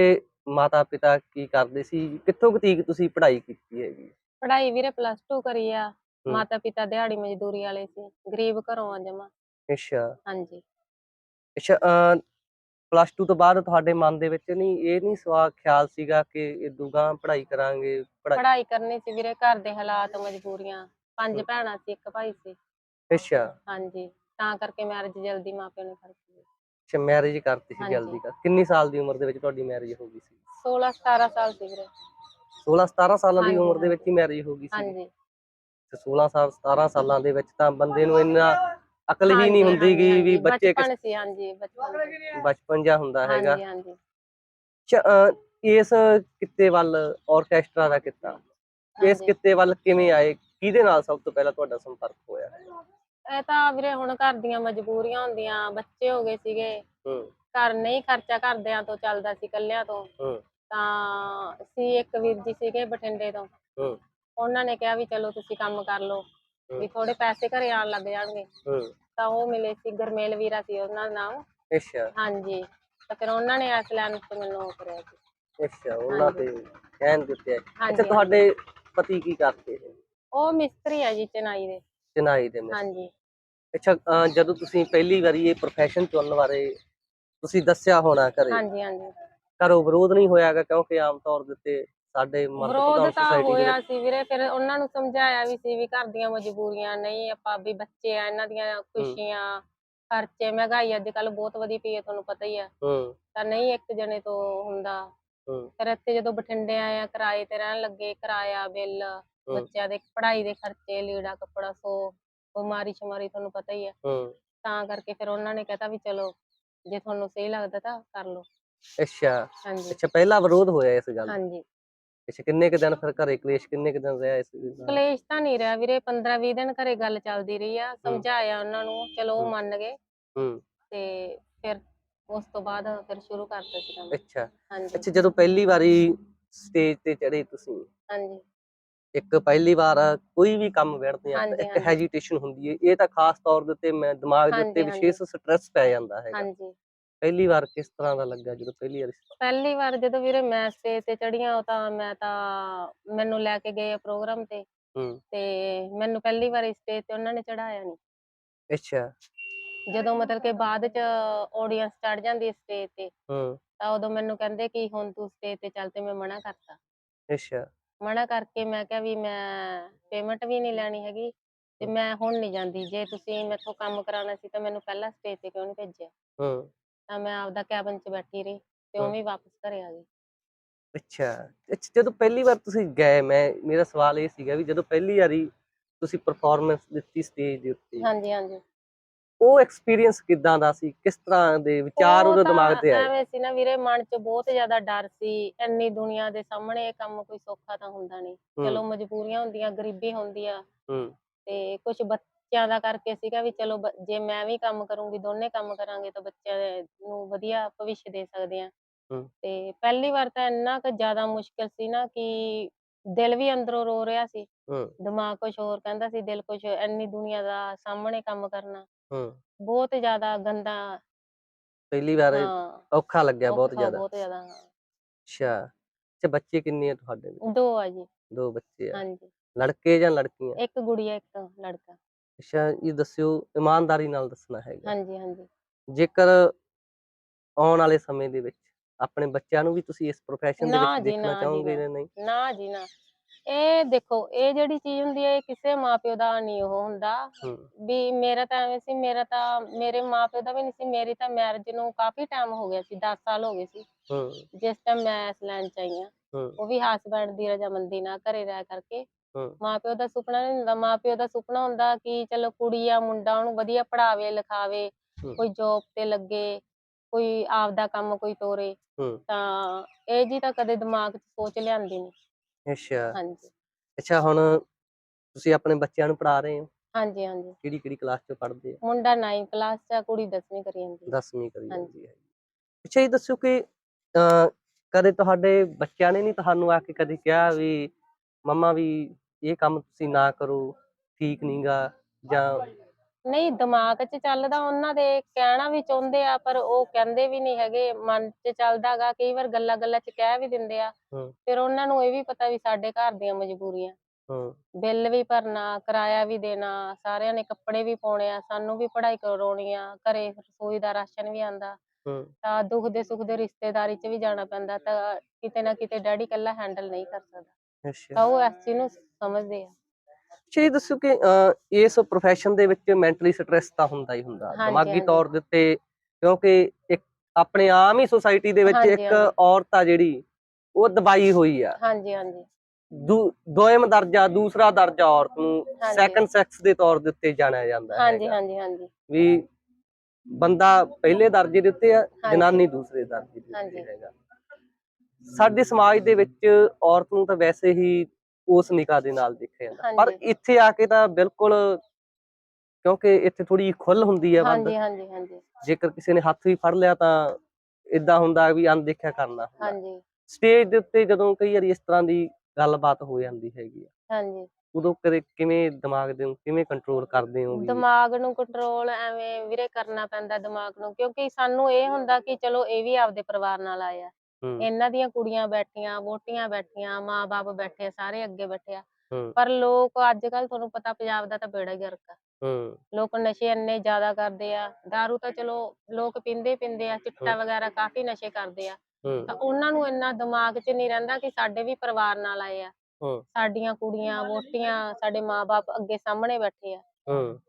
S2: ਮਾਤਾ ਪਿਤਾ ਕੀ ਕਰਦੇ ਸੀ? ਕਿੱਥੋਂ ਕੁ ਤੀਕ ਤੁਸੀਂ ਪੜ੍ਹਾਈ ਕੀਤੀ ਹੈਗੀ?
S1: ਪੜ੍ਹਾਈ ਵੀਰੇ ਪਲੱਸ 2 ਕਰੀ ਆ।
S2: ਹੂੰ।
S1: ਮਾਤਾ ਪਿਤਾ ਦਿਹਾੜੀ ਮਜ਼ਦੂਰੀ ਵਾਲੇ ਸੀ। ਗਰੀਬ ਘਰੋਂ ਆ ਜਮਾ।
S2: ਅੱਛਾ।
S1: ਹਾਂਜੀ।
S2: ਪਲੱਸ 2 ਤੋਂ ਬਾਅਦ ਤੁਹਾਡੇ ਮਨ ਦੇ ਵਿੱਚ ਨਹੀਂ ਇਹ ਨਹੀਂ ਸਵਾ ਖਿਆਲ ਸੀਗਾ ਕਿ ਇਹ ਦੂਗਾ ਪੜ੍ਹਾਈ ਕਰਾਂਗੇ ਪੜ੍ਹਾਈ
S1: ਪੜ੍ਹਾਈ ਕਰਨੀ ਸੀ ਵੀਰੇ ਘਰ ਦੇ ਹਾਲਾਤ ਮਜਬੂਰੀਆਂ ਪੰਜ। ਭੈਣਾਂ ਸੀ ਇੱਕ ਭਾਈ ਸੀ।
S2: ਅੱਛਾ।
S1: ਹਾਂਜੀ ਤਾਂ ਕਰਕੇ ਮੈਰਿਜ ਜਲਦੀ ਮਾਪਿਆਂ ਨੇ ਕਰਤੀ
S2: ਅੱਛਾ ਮੈਰਿਜ ਕਰਤੀ ਸੀ
S1: ਹਾਂਜੀ।
S2: ਜਲਦੀ ਕਰ ਕਿੰਨੀ ਸਾਲ ਦੀ ਉਮਰ ਦੇ ਵਿੱਚ ਤੁਹਾਡੀ ਮੈਰਿਜ ਹੋ ਗਈ ਸੀ?
S1: 16 17 ਸਾਲ ਸੀ ਵੀਰੇ।
S2: 16 17 ਸਾਲਾਂ ਦੀ
S1: ਹਾਂਜੀ,
S2: ਉਮਰ ਦੇ ਵਿੱਚ। ਹੀ ਮੈਰਿਜ ਹੋ ਗਈ ਸੀ।
S1: ਹਾਂਜੀ।
S2: ਤੇ 16 ਸਾਲ 17 ਸਾਲਾਂ ਦੇ ਵਿੱਚ ਤਾਂ ਬੰਦੇ ਨੂੰ ਇੰਨਾ ਅਕਲ ਹੀ ਨਹੀਂ ਹੁੰਦੀ ਗੀ ਵੀ ਬੱਚੇ ਕਿਸ
S1: ਬਚਪਨ ਸੀ ਹਾਂਜੀ ਬਚਪਨ।
S2: ਬਚਪਨ ਹੁੰਦਾ ਹੈਗਾ।
S1: ਹਾਂਜੀ।
S2: ਇਸ ਕਿੱਤੇ ਵੱਲ ਆਰਕੈਸਟਰਾ ਦਾ ਕਿੱਤਾ? ਇਸ। ਕਿੱਤੇ ਵੱਲ ਕਿਵੇਂ ਆਏ? ਕਿਹਦੇ ਨਾਲ ਸਭ ਤੋਂ ਪਹਿਲਾਂ ਤੁਹਾਡਾ ਸੰਪਰਕ ਹੋਇਆ?
S1: ਇਹ ਤਾਂ ਵੀਰੇ ਹੁਣ ਘਰ ਦੀਆਂ ਮਜਬੂਰੀਆਂ ਹੁੰਦੀਆਂ ਬੱਚੇ ਹੋ ਗਏ ਸੀਗੇ।
S2: ਹੂੰ।
S1: ਘਰ ਨਹੀਂ ਖਰਚਾ ਘਰਦਿਆਂ ਤੋਂ ਚੱਲਦਾ ਸੀ ਕੱਲਿਆਂ ਤੋਂ।
S2: ਹੂੰ।
S1: ਤਾਂ ਸੀ ਇੱਕ ਵੀਰ ਜੀ ਸੀਗੇ ਬਠਿੰਡੇ ਤੋਂ।
S2: ਹੂੰ।
S1: ਉਹਨਾਂ ਨੇ ਕਿਹਾ ਵੀ ਚਲੋ ਤੁਸੀਂ ਕੰਮ ਕਰ ਲਓ। ਵੀ ਥੋੜੇ ਪੈਸੇ ਘਰੇ ਆਉਣ ਲੱਗ ਜਾਣਗੇ।
S2: ਹੂੰ।
S1: ਤਾਂ ਉਹ ਮਿਲੇ ਸੀ ਗਰਮੇਲ ਵੀਰਾ ਸੀ ਉਹਨਾਂ ਦਾ ਨਾਮ।
S2: ਅੱਛਾ।
S1: ਹਾਂਜੀ। ਤਾਂ ਫਿਰ ਉਹਨਾਂ ਨੇ ਇਸ ਲਾਈਨ ਤੇ ਮੈਨੂੰ ਉਹ ਕਰਿਆ ਸੀ।
S2: ਅੱਛਾ ਉਹਨਾਂ। ਤੇ ਕਹਿਣ ਦਿੱਤੇ
S1: ਹਾਂਜੀ,
S2: ਅੱਛਾ ਤੁਹਾਡੇ ਪਤੀ ਕੀ ਕਰਦੇ ਨੇ?
S1: ਉਹ ਮਿਸਤਰੀ ਆ ਜੀ ਚੇਨਈ ਦੇ।
S2: ਚਨਾਈ ਦੇ ਵਿੱਚ
S1: ਹਾਂਜੀ।
S2: ਅੱਛਾ ਅਹ, ਜਦੋਂ ਤੁਸੀਂ ਪਹਿਲੀ ਵਾਰੀ ਇਹ profession ਚੁਣਨ ਬਾਰੇ ਤੁਸੀਂ ਦੱਸਿਆ ਹੋਣਾ ਘਰੇ।
S1: ਹਾਂਜੀ ਹਾਂਜੀ।
S2: ਘਰੋਂ ਵਿਰੋਧ ਨਹੀਂ ਹੋਇਆਗਾ ਕਿਉਂਕਿ ਆਮ ਤੌਰ ਦੇ ਉੱਤੇ ਸਾਡੇ ਮਰਦ
S1: ਵਿਰੋਧ
S2: ਪ੍ਰਧਾਨ
S1: ਤਾਂ
S2: ਦੇ
S1: ਹੋਇਆ
S2: ਵਿੱਚ
S1: ਸੀ ਵੀਰੇ ਫਿਰ ਉਹਨਾਂ ਨੂੰ ਸਮਝਾਇਆ ਵੀ ਸੀ ਵੀ ਘਰ ਦੀਆਂ ਮਜਬੂਰੀਆਂ ਨਹੀਂ ਆਪਾਂ ਵੀ ਬੱਚੇ ਆ ਇਹਨਾਂ ਦੀਆਂ ਖੁਸ਼ੀਆਂ ਖਰਚੇ ਮਹਿੰਗਾਈ ਅੱਜ ਕੱਲ ਬਹੁਤ ਵਧੀ ਪਈ ਹੈ ਤੁਹਾਨੂੰ ਪਤਾ ਹੀ ਆ
S2: ਹੂੰ।
S1: ਤਾਂ ਨਹੀਂ ਇੱਕ ਜਣੇ ਤੋਂ ਹੁੰਦਾ।
S2: ਹੂੰ।
S1: ਫਿਰ ਇੱਥੇ ਜਦੋਂ ਬਠਿੰਡੇ ਆਏ ਆ ਕਿਰਾਏ ਤੇ ਰਹਿਣ ਲੱਗੇ ਕਿਰਾਇਆ ਬਿੱਲ ਬੱਚਿਆਂ ਦੇ ਪੜ੍ਹਾਈ ਦੇ ਖਰਚੇ ਲੀੜਾ ਕੱਪੜਾ ਸੋ ਬਿਮਾਰੀ ਸ਼ਮਾਰੀ ਤੁਹਾਨੂੰ ਪਤਾ ਹੀ ਆ
S2: ਹੂੰ।
S1: ਤਾਂ ਕਰਕੇ ਫਿਰ ਉਹਨਾਂ ਨੇ ਕਹਤਾ ਵੀ ਚਲੋ ਜੇ ਤੁਹਾਨੂੰ ਸਹੀ ਲੱਗਦਾ ਤਾਂ ਕਰ ਲਓ।
S2: ਅੱਛਾ।
S1: ਹਾਂਜੀ।
S2: ਅੱਛਾ ਪਹਿਲਾ ਵਿਰੋਧ ਹੋਇਆ ਇਸ ਗੱਲ ਦਾ।
S1: ਹਾਂਜੀ।
S2: ਅੱਛਾ ਕਿੰਨੇ ਕੁ ਦਿਨ ਫਿਰ ਘਰੇ ਕਲੇਸ਼ ਕਿੰਨੇ ਕੁ ਦਿਨ ਰਿਹਾ ਇਸ ਨਾਲ?
S1: ਕਲੇਸ਼ ਤਾਂ ਨਹੀਂ ਰਿਹਾ ਵੀਰੇ 15 20 ਦਿਨ ਘਰੇ ਗੱਲ ਚੱਲਦੀ ਰਹੀ ਆ ਸਮਝਾਇਆ ਉਹਨਾਂ ਨੂੰ ਚਲੋ ਉਹ
S2: ਹੂੰ।
S1: ਮੰਨ ਗਏ।
S2: ਹੂੰ।
S1: ਤੇ ਫਿਰ ਉਸ ਤੋਂ ਬਾਅਦ ਫਿਰ ਸ਼ੁਰੂ ਕਰਤਾ ਸੀ ਕੰਮ
S2: ਅੱਛਾ।
S1: ਹਾਂਜੀ।
S2: ਅੱਛਾ ਜਦੋਂ ਪਹਿਲੀ ਵਾਰੀ ਸਟੇਜ ਤੇ ਚੜੇ ਤੁਸੀਂ?
S1: ਹਾਂਜੀ।
S2: ਇੱਕ ਪਹਿਲੀ ਵਾਰ ਕੋਈ ਵੀ ਕੰਮ ਵਿੜਦੇ ਆ ਤਾਂ
S1: ਹਾਂਜੀ,
S2: ਇੱਕ
S1: ਹਾਂਜੀ।
S2: ਹੈਜੀਟੇਸ਼ਨ ਹੁੰਦੀ ਹੈ ਇਹ ਤਾਂ ਖਾਸ ਤੌਰ ਦੇ ਉੱਤੇ ਮੈਂ ਦਿਮਾਗ ਦੇ ਉੱਤੇ
S1: ਹਾਂਜੀ,
S2: ਵਿਸ਼ੇਸ਼ ਸਟ੍ਰੈਸ ਪੈ ਜਾਂਦਾ ਹੈਗਾ।
S1: ਹਾਂਜੀ।
S2: ਪਹਿਲੀ ਵਾਰ ਕਿਸ ਤਰ੍ਹਾਂ ਦਾ ਲੱਗਾ ਜਦੋਂ ਪਹਿਲੀ ਵਾਰ
S1: ਪਹਿਲੀ ਵਾਰ ਜਦੋਂ ਵੀਰੇ ਮੈਂ ਸਟੇਜ ਤੇ ਚੜੀਆਂ ਉਹ ਤਾਂ ਮੈਂ ਤਾਂ ਮੈਨੂੰ ਲੈ ਕੇ ਗਏ ਪ੍ਰੋਗਰਾਮ ਤੇ।
S2: ਹੂੰ।
S1: ਤੇ ਮੈਨੂੰ ਪਹਿਲੀ ਵਾਰੀ ਸਟੇਜ ਤੇ ਉਹਨਾਂ ਨੇ ਚੜਾਇਆ ਨਹੀਂ
S2: ਅੱਛਾ।
S1: ਜਦੋਂ ਮਤਲਬ ਕਿ ਬਾਅਦ ਚ ਆਡੀਅנס ਚੜ ਜਾਂਦੀ ਸਟੇਜ ਤੇ
S2: ਹੂੰ।
S1: ਤਾਂ ਉਦੋਂ ਮੈਨੂੰ ਕਹਿੰਦੇ ਕਿ ਹੁਣ ਤੂੰ ਸਟੇਜ ਤੇ ਚੱਲ ਤੇ ਮੈਂ ਮਨਾ ਕਰਤਾ।
S2: ਅੱਛਾ।
S1: ਮਨਾ ਕਰਕੇ ਮੈਂ ਕਿਹਾ ਵੀ ਮੈਂ ਪੇਮੈਂਟ ਵੀ ਨਹੀਂ ਲੈਣੀ ਹੈਗੀ ਤੇ ਮੈਂ ਹੁਣ ਨਹੀਂ ਜਾਂਦੀ। ਜੇ ਤੁਸੀਂ ਮੈਥੋਂ ਕੰਮ ਕਰਾਉਣਾ ਸੀ ਤਾਂ ਮੈਨੂੰ ਪਹਿਲਾਂ ਸਟੇਜ ਤੇ ਕਿਉਂ ਨਹੀਂ ਭੇਜਿਆ?
S2: ਹੂੰ।
S1: ਤਾਂ ਮੈਂ ਆਪਦਾ ਕੈਬਨ 'ਚ ਬੈਠੀ ਰਹੀ ਤੇ
S2: ਹਾਂ।
S1: ਉਵੇਂ ਹੀ ਵਾਪਸ ਘਰੇ ਆ ਗਈ।
S2: ਅੱਛਾ ਅੱਛਾ ਜਦੋਂ ਪਹਿਲੀ ਵਾਰ ਤੁਸੀਂ ਗਏ ਮੈਂ ਮੇਰਾ ਸਵਾਲ ਇਹ ਸੀਗਾ ਵੀ ਜਦੋਂ ਪਹਿਲੀ ਵਾਰੀ ਤੁਸੀਂ ਪਰਫਾਰਮੈਂਸ ਦਿੱਤੀ ਸਟੇਜ ਦੇ ਉੱਤੇ।
S1: ਹਾਂਜੀ ਹਾਂਜੀ।
S2: ਉਹ ਐਕਸਪੀਰੀਅੰਸ ਕਿਦਾਂ ਦਾ ਸੀ? ਕਿਸ ਤਰ੍ਹਾਂ ਦੇ ਵਿਚਾਰ
S1: ਉਹ
S2: ਉਹਦੇ
S1: ਤਾਂ
S2: ਦਿਮਾਗ ਤੇ ਆਏ?
S1: ਐਵੇਂ ਸੀ ਨਾ ਵੀਰੇ ਮਨ 'ਚ ਬਹੁਤ ਜ਼ਿਆਦਾ ਡਰ ਸੀ। ਇੰਨੀ ਦੁਨੀਆ ਦੇ ਸਾਹਮਣੇ ਇਹ ਕੰਮ ਕੋਈ ਸੌਖਾ ਤਾਂ ਹੁੰਦਾ ਨਹੀਂ।
S2: ਹੂੰ,
S1: ਚਲੋ ਮਜਬੂਰੀਆਂ ਹੁੰਦੀਆਂ ਗਰੀਬੀ ਹੁੰਦੀ ਆ।
S2: ਹੂੰ।
S1: ਤੇ ਕੁਝ ਬੱਚਿਆਂ ਦਾ ਕਰਕੇ ਸੀਗਾ ਵੀ ਚਲੋ ਬ- ਜੇ ਮੈਂ ਵੀ ਕੰਮ ਕਰੂੰਗੀ ਦੋਨੇ ਕੰਮ ਕਰਾਂਗੇ ਤਾਂ ਬੱਚਿਆਂ ਦੇ ਨੂੰ ਵਧੀਆ ਭਵਿੱਖ ਦੇ ਸਕਦੇ ਆ
S2: ਹੂੰ।
S1: ਤੇ ਪਹਿਲੀ ਵਾਰ ਤਾਂ ਇੰਨਾ ਕੁ ਜ਼ਿਆਦਾ ਮੁਸ਼ਕਿਲ ਸੀ ਨਾ ਕਿ ਦਿਲ ਵੀ ਅੰਦਰੋਂ ਰੋ ਰਿਹਾ ਸੀ।
S2: ਹੂੰ।
S1: ਦਿਮਾਗ ਕੁਝ ਹੋਰ ਕਹਿੰਦਾ ਸੀ ਦਿਲ ਕੁਝ ਇੰਨੀ ਦੁਨੀਆ ਦਾ ਸਾਹਮਣੇ ਕੰਮ ਕਰਨਾ।
S2: ਹੂੰ।
S1: ਬਹੁਤ ਜ਼ਿਆਦਾ ਗੰਦਾ
S2: ਪਹਿਲੀ ਵਾਰ
S1: ਹਾਂ
S2: ਔਖਾ ਲੱਗਿਆ ਬਹੁਤ
S1: ਔਖਾ
S2: ਜ਼ਿਆਦਾ।
S1: ਬਹੁਤ ਜ਼ਿਆਦਾ ਹਾਂ।
S2: ਅੱਛਾ ਅੱਛਾ ਬੱਚੇ ਕਿੰਨੇ ਆ ਤੁਹਾਡੇ ਦੇ?
S1: ਦੋ ਆ ਜੀ।
S2: ਦੋ ਬੱਚੇ ਆ।
S1: ਹਾਂਜੀ।
S2: ਲੜਕੇ ਜਾਂ ਲੜਕੀਆਂ?
S1: ਇੱਕ ਗੁੜੀਆ ਇੱਕ ਲੜਕਾ।
S2: ਅੱਛਾ ਇਹ ਦੱਸਿਓ ਇਮਾਨਦਾਰੀ ਨਾਲ ਦੱਸਣਾ ਹੈਗਾ।
S1: ਹਾਂਜੀ ਹਾਂਜੀ।
S2: ਜੇਕਰ ਆਉਣ ਵਾਲੇ ਸਮੇਂ ਦੇ ਵਿੱਚ ਆਪਣੇ ਬੱਚਿਆਂ ਨੂੰ ਵੀ ਤੁਸੀਂ ਇਸ profession ਦੇ
S1: ਨਾ
S2: ਵਿੱਚ
S1: ਜੀ,
S2: ਦੇਖਣਾ
S1: ਨਾ ਜੀ,
S2: ਚਾਹੋਗੇ
S1: ਨਾ।
S2: ਜਾਂ ਨਹੀਂ?
S1: ਨਾ ਜੀ ਨਾ। ਇਹ ਦੇਖੋ ਇਹ ਜਿਹੜੀ ਚੀਜ਼ ਹੁੰਦੀ ਹੈ ਇਹ ਕਿਸੇ ਮਾਪਿਓ ਦਾ ਨਹੀਂ ਉਹ ਹੁੰਦਾ।
S2: ਹੂੰ।
S1: ਵੀ ਮੇਰਾ ਤਾਂ ਐਵੇਂ ਸੀ ਮੇਰਾ ਤਾਂ ਮੇਰੇ ਮਾਪਿਓ ਦਾ ਵੀ ਨਹੀਂ ਸੀ ਮੇਰੀ ਤਾਂ ਮੈਰਿਜ ਨੂੰ ਕਾਫੀ ਟਾਈਮ ਹੋ ਗਿਆ ਸੀ 10 ਸਾਲ ਹੋ ਗਏ ਸੀ।
S2: ਹੂੰ।
S1: ਜਿਸ ਟਾਈਮ ਮੈਂ ਇਸ ਲਾਈਨ ਚ ਆਈ ਹਾਂ।
S2: ਹੂੰ।
S1: ਉਹ ਵੀ ਹਸਬੈਂਡ ਦੀ ਰਜਾਮੰਦੀ ਨਾਲ ਘਰੇ ਰਹਿ ਕਰਕੇ ਮਾਪਿਓ ਦਾ ਸੁਪਨਾ ਨਹੀਂ ਹੁੰਦਾ। ਮਾਪਿਓ ਦਾ ਸੁਪਨਾ ਹੁੰਦਾ ਕਿ ਚਲੋ ਕੁੜੀ ਆ ਮੁੰਡਾ ਉਹਨੂੰ ਵਧੀਆ ਪੜਾਵੇ ਲਿਖਾਵੇ। ਕੋਈ ਜੋਬ ਤੇ ਲੱਗੇ ਕੋਈ ਆਪਦਾ ਕੰਮ ਕੋਈ ਤੋਰੇ ਤਾਂ ਇਹ ਜੀ ਤਾਂ ਕਦੇ ਦਿਮਾਗ 'ਚ ਸੋਚ ਲਿਆਂਦੀ ਨਹੀਂ
S2: ਅੱਛਾ।
S1: ਹਾਂਜੀ।
S2: ਅੱਛਾ ਹੁਣ ਤੁਸੀਂ ਆਪਣੇ ਬੱਚਿਆਂ ਨੂੰ ਪੜ੍ਹਾ ਰਹੇ ਹੋ?
S1: ਹਾਂਜੀ ਹਾਂਜੀ।
S2: ਕਿਹੜੀ ਕਿਹੜੀ ਕਲਾਸ 'ਚ ਪੜ੍ਹਦੇ ਆ?
S1: ਮੁੰਡਾ 9th ਕਲਾਸ 'ਚ ਆ ਕੁੜੀ 10ਵੀਂ ਕਰੀ ਜਾਂਦੀ ਹੈ
S2: 10ਵੀਂ ਕਰੀ। ਜਾਂਦੀ ਹੈ ਅੱਛਾ ਇਹ ਦੱਸੋ ਕਿ ਕਦੇ ਤੁਹਾਡੇ ਬੱਚਿਆਂ ਨੇ ਨਹੀਂ ਤੁਹਾਨੂੰ ਆ ਕੇ ਕਦੇ ਕਿਹਾ ਵੀ ਮੰਮਾ ਵੀ ਇਹ ਕੰਮ ਤੁਸੀਂ ਨਾ ਕਰੋ ਠੀਕ ਨਹੀਂਗਾ ਜਾਂ
S1: ਨਹੀਂ ਦਿਮਾਗ 'ਚ ਚੱਲਦਾ ਉਹਨਾਂ ਦੇ ਕਹਿਣਾ ਵੀ ਚਾਹੁੰਦੇ ਆ ਪਰ ਉਹ ਕਹਿੰਦੇ ਵੀ ਨਹੀਂ ਹੈਗੇ। ਮਨ 'ਚ ਚੱਲਦਾਗਾ ਕਈ ਵਾਰ ਗੱਲਾਂ ਗੱਲਾਂ 'ਚ ਕਹਿ ਵੀ ਦਿੰਦੇ ਆ।
S2: ਹੂੰ।
S1: ਫਿਰ ਉਹਨਾਂ ਨੂੰ ਇਹ ਵੀ ਪਤਾ ਵੀ ਸਾਡੇ ਘਰ ਦੀਆਂ ਮਜਬੂਰੀਆਂ।
S2: ਹੂੰ।
S1: ਬਿੱਲ ਵੀ ਭਰਨਾ ਕਿਰਾਇਆ ਵੀ ਦੇਣਾ ਸਾਰਿਆਂ ਨੇ ਕੱਪੜੇ ਵੀ ਪਾਉਣੇ ਆ ਸਾਨੂੰ ਵੀ ਪੜ੍ਹਾਈ ਕਰਵਾਉਣੀ ਆ ਘਰੇ ਰਸੋਈ ਦਾ ਰਾਸ਼ਨ ਵੀ ਆਂਦਾ
S2: ਹੂੰ।
S1: ਤਾਂ ਦੁੱਖ ਦੇ ਸੁੱਖ ਦੇ ਰਿਸ਼ਤੇਦਾਰੀ 'ਚ ਵੀ ਜਾਣਾ ਪੈਂਦਾ ਤਾਂ ਕਿਤੇ ਨਾ ਕਿਤੇ ਡੈਡੀ ਇਕੱਲਾ ਹੈਂਡਲ ਨਹੀਂ ਕਰ ਸਕਦਾ। ਤਾਂ
S2: ਅੱਛਾ
S1: ਉਹ ਇਸ ਚੀਜ਼ ਨੂੰ ਸਮਝਦੇ ਆ
S2: ਅੱਛਾ ਇਹ ਦੱਸੋ ਕਿ ਅਹ, ਇਸ profession ਦੇ ਵਿੱਚ ਮੈਂਟਲੀ ਸਟ੍ਰੈਸ ਤਾਂ ਹੁੰਦਾ ਹੀ ਹੁੰਦਾ
S1: ਹਾਂਜੀ,
S2: ਦਿਮਾਗੀ
S1: ਹਾਂਜੀ।
S2: ਤੌਰ ਦੇ ਉੱਤੇ ਕਿਉਂਕਿ ਇੱਕ ਆਪਣੇ ਆਮ ਹੀ ਸੁਸਾਇਟੀ ਦੇ ਵਿੱਚ
S1: ਹਾਂਜੀ,
S2: ਇੱਕ
S1: ਹਾਂਜੀ।
S2: ਔਰਤ ਆ ਜਿਹੜੀ ਉਹ ਦਬਾਈ ਹੋਈ ਆ
S1: ਹਾਂਜੀ ਹਾਂਜੀ
S2: ਦੂ- ਦੋਇਮ ਦਰਜਾ ਦੂਸਰਾ ਦਰਜਾ ਔਰਤ ਨੂੰ
S1: ਹਾਂਜੀ।
S2: ਸੈਕੰਡ ਸੈਕਸ ਦੇ ਤੌਰ ਦੇ ਉੱਤੇ ਜਾਣਿਆ ਜਾਂਦਾ
S1: ਹਾਂਜੀ
S2: ਹੈਗਾ।
S1: ਹਾਂਜੀ ਹਾਂਜੀ
S2: ਵੀ ਬੰਦਾ ਪਹਿਲੇ ਦਰਜੇ ਦੇ ਉੱਤੇ ਆ। ਜਨਾਨੀ ਦੂਸਰੇ ਦਰਜੇ ਦੇ
S1: ਹਾਂਜੀ।
S2: ਉੱਤੇ ਹੈਗਾ ਸਾਡੇ ਸਮਾਜ ਦੇ ਵਿੱਚ ਔਰਤ ਨੂੰ ਤਾਂ ਵੈਸੇ ਹੀ ਉਸ ਨਿਕਾਹ ਦੇ ਨਾਲ ਦੇਖਿਆ ਜਾਂਦਾ। ਪਰ। ਇੱਥੇ ਆ ਕੇ ਤਾਂ ਬਿਲਕੁਲ ਕਿਉਂਕਿ ਇੱਥੇ ਥੋੜੀ ਖੁੱਲ ਹੁੰਦੀ ਹੈ ਬੰਦ।
S1: ਹਾਂਜੀ ਹਾਂਜੀ ਹਾਂਜੀ।
S2: ਜੇਕਰ ਕਿਸੇ ਨੇ ਹੱਥ ਵੀ ਫੜ ਲਿਆ ਤਾਂ ਇਦਾਂ ਹੁੰਦਾ ਵੀ ਅਣਦੇਖਿਆ ਕਰਨਾ
S1: ਹਾਂਜੀ।
S2: ਸਟੇਜ ਦੇ ਉੱਤੇ ਜਦੋਂ ਕਈ ਵਾਰੀ ਇਸ ਤਰ੍ਹਾਂ ਦੀ ਗੱਲਬਾਤ ਹੋ ਜਾਂਦੀ ਹੈਗੀ ਆ।
S1: ਹਾਂਜੀ।
S2: ਉਦੋਂ ਕਦੇ ਕਿਵੇਂ ਦਿਮਾਗ ਦੇ ਨੂੰ ਕਿਵੇਂ ਕੰਟਰੋਲ ਕਰਦੇ ਹੋ
S1: ਦਿਮਾਗ ਨੂੰ ਕੰਟਰੋਲ ਐਵੇਂ ਵੀਰੇ ਕਰਨਾ ਪੈਂਦਾ ਦਿਮਾਗ ਨੂੰ। ਕਿਉਂਕਿ ਸਾਨੂੰ ਇਹ ਹੁੰਦਾ ਕਿ ਚਲੋ ਇਹ ਵੀ ਆਪਦੇ ਪਰਿਵਾਰ ਨਾਲ ਆਏ ਆ
S2: ਹੂੰ,
S1: ਇਹਨਾਂ ਦੀਆਂ ਕੁੜੀਆਂ ਬੈਠੀਆਂ ਵੋਟੀਆਂ ਬੈਠੀਆਂ ਮਾਂ-ਬਾਪ ਬੈਠੇ ਆ, ਸਾਰੇ ਅੱਗੇ ਬੈਠੇ ਆ। ਪਰ ਲੋਕ ਅੱਜ ਕੱਲ ਤੁਹਾਨੂੰ ਪਤਾ ਪੰਜਾਬ ਦਾ ਤਾਂ ਬੇੜਾ ਹੀ ਗਰਕ ਆ। ਲੋਕ ਨਸ਼ੇ ਇੰਨੇ ਜ਼ਿਆਦਾ ਕਰਦੇ ਆ। दारू ਤਾਂ ਚਲੋ ਲੋਕ ਪੀਂਦੇ ਪੀਂਦੇ ਆ ਚਿੱਟਾ। ਵਗੈਰਾ ਕਾਫੀ ਨਸ਼ੇ ਕਰਦੇ ਆ। ਤਾਂ ਉਹਨਾਂ ਨੂੰ ਇੰਨਾ ਦਿਮਾਗ 'ਚ ਨਹੀਂ ਰਹਿੰਦਾ ਕਿ ਸਾਡੇ ਵੀ ਪਰਿਵਾਰ ਨਾਲ ਆਏ ਆ। ਸਾਡੀਆਂ ਕੁੜੀਆਂ ਵੋਟੀਆਂ ਸਾਡੇ ਮਾਂ-ਬਾਪ ਅੱਗੇ ਸਾਹਮਣੇ ਬੈਠੇ ਆ।